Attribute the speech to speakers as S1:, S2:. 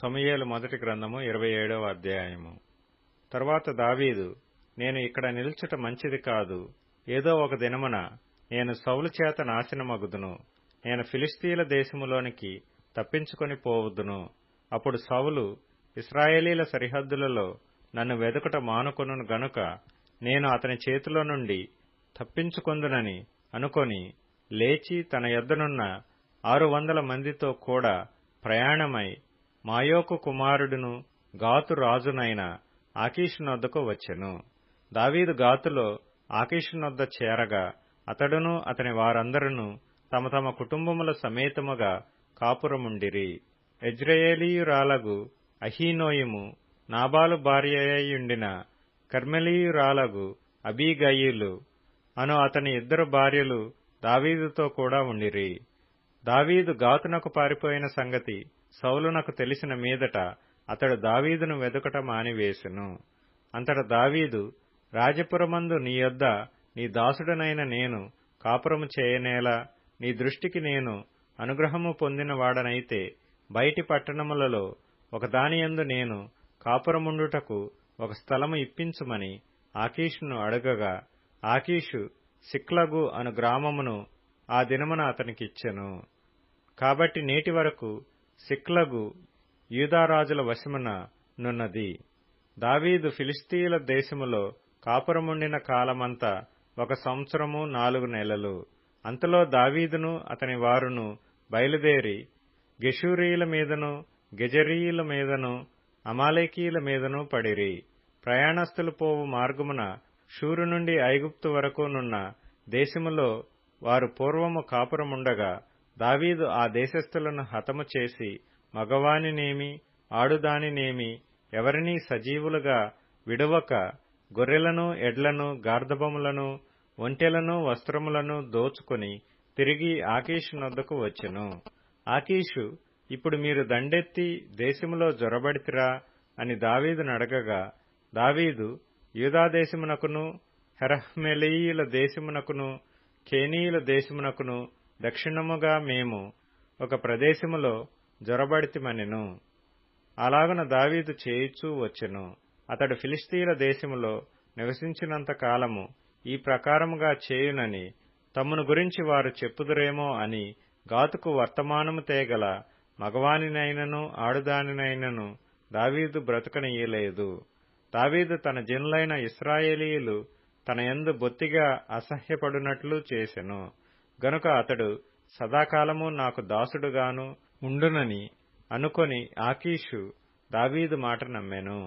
S1: సమూయేలు మొదటి గ్రంథము ఇరవై ఏడవ అధ్యాయము. తరువాత దావీదు నేను ఇక్కడ నిల్చుట మంచిది కాదు. ఏదో ఒక దినమున నేను సౌలు చేత నాశనమగుదును. నేను ఫిలిస్తీన్ల దేశములోనికి తప్పించుకొని పోవద్దును అప్పుడు సౌలు ఇస్రాయేలీల సరిహద్దులలో నన్ను వెదుకట మానుకొను గనుక నేను అతని చేతిలో నుండి తప్పించుకొందునని అనుకొని లేచి తన యొద్దనున్న ఆరు వందల మందితో కూడా ప్రయాణమై మాయోకు కుమారుడును గాతు రాజునైన ఆకీషునొద్దకు వచ్చెను. దావీదు గాతులో ఆకీషునొద్ద చేరగా అతడును అతని వారందరూ తమ తమ కుటుంబముల సమేతముగా కాపురముండిరి. ఎజ్రయేలీయురాలగు అహీనోయిము నాబాలు భార్యయుండిన కర్మెలీయురాలగు అబీగయ్యులు అను అతని ఇద్దరు భార్యలు దావీదుతో కూడా ఉండిరి. దావీదు గాతునకు పారిపోయిన సంగతి సౌలునకు తెలిసిన మీదట అతడు దావీదును వెదకట మానివేశెను. అంతట దావీదు రాజపురమందు నీ యొద్ద నీ దాసుడనైన నేను కాపురము చేయనేలా నీ దృష్టికి నేను అనుగ్రహము పొందిన వాడనైతే బయటి పట్టణములలో ఒకదానియందు నేను కాపురముండుటకు ఒక స్థలము ఇప్పించుమని ఆకీషును అడగగా ఆకీషు సిక్లగు అను గ్రామమును ఆ దినమున అతనికిచ్చెను. కాబట్టి నేటి వరకు సిక్లగు యూదారాజుల వశమున నున్నది. దావీదు ఫిలిస్తీయుల దేశములో కాపురముండిన కాలమంతా ఒక సంవత్సరము నాలుగు నెలలు. అంతలో దావీదును అతని వారును బయలుదేరి గెషూరీల మీదను గెజరీయుల మీదను అమాలేకీల మీదను పడిరి. ప్రయాణస్థులు పోవు మార్గమున షూరు నుండి ఐగుప్తు వరకు నున్న దేశములో వారు పూర్వము కాపురముండగా దావీదు ఆ దేశస్థులను హతము చేసి మగవానినేమి ఆడుదానినేమి ఎవరినీ సజీవులుగా విడువక గొర్రెలను ఎడ్లను గార్ధబములను ఒంటెలను వస్త్రములను దోచుకుని తిరిగి ఆకీషు నొద్దకు వచ్చెను. ఆకీషు ఇప్పుడు మీరు దండెత్తి దేశములో జొరబడితిరా అని దావీదును అడగగా దావీదు యూదాదేశమునకును హెరహ్మెలీయుల దేశమునకును కేనీయుల దేశమునకును దక్షిణముగా మేము ఒక ప్రదేశములో జొరబడితిమనెను. అలాగున దావీదు చేయిచూ వచ్చెను. అతడు ఫిలిస్తీన్ల దేశములో నివసించినంత కాలము ఈ ప్రకారముగా చేయునని తమ్మును గురించి వారు చెప్పుదురేమో అని గాతుకు వర్తమానము తేగల మగవానినైనను ఆడుదానినైనను దావీదు బ్రతకనీయలేదు దావీదు తన జనులైన ఇస్రాయేలీయులు తన ఎందు బొత్తిగా అసహ్యపడునట్లు చేసెను. గనుక అతడు సదాకాలము నాకు దాసుడుగాను ఉండునని అనుకొని ఆకీషు దావీదు మాట నమ్మెను.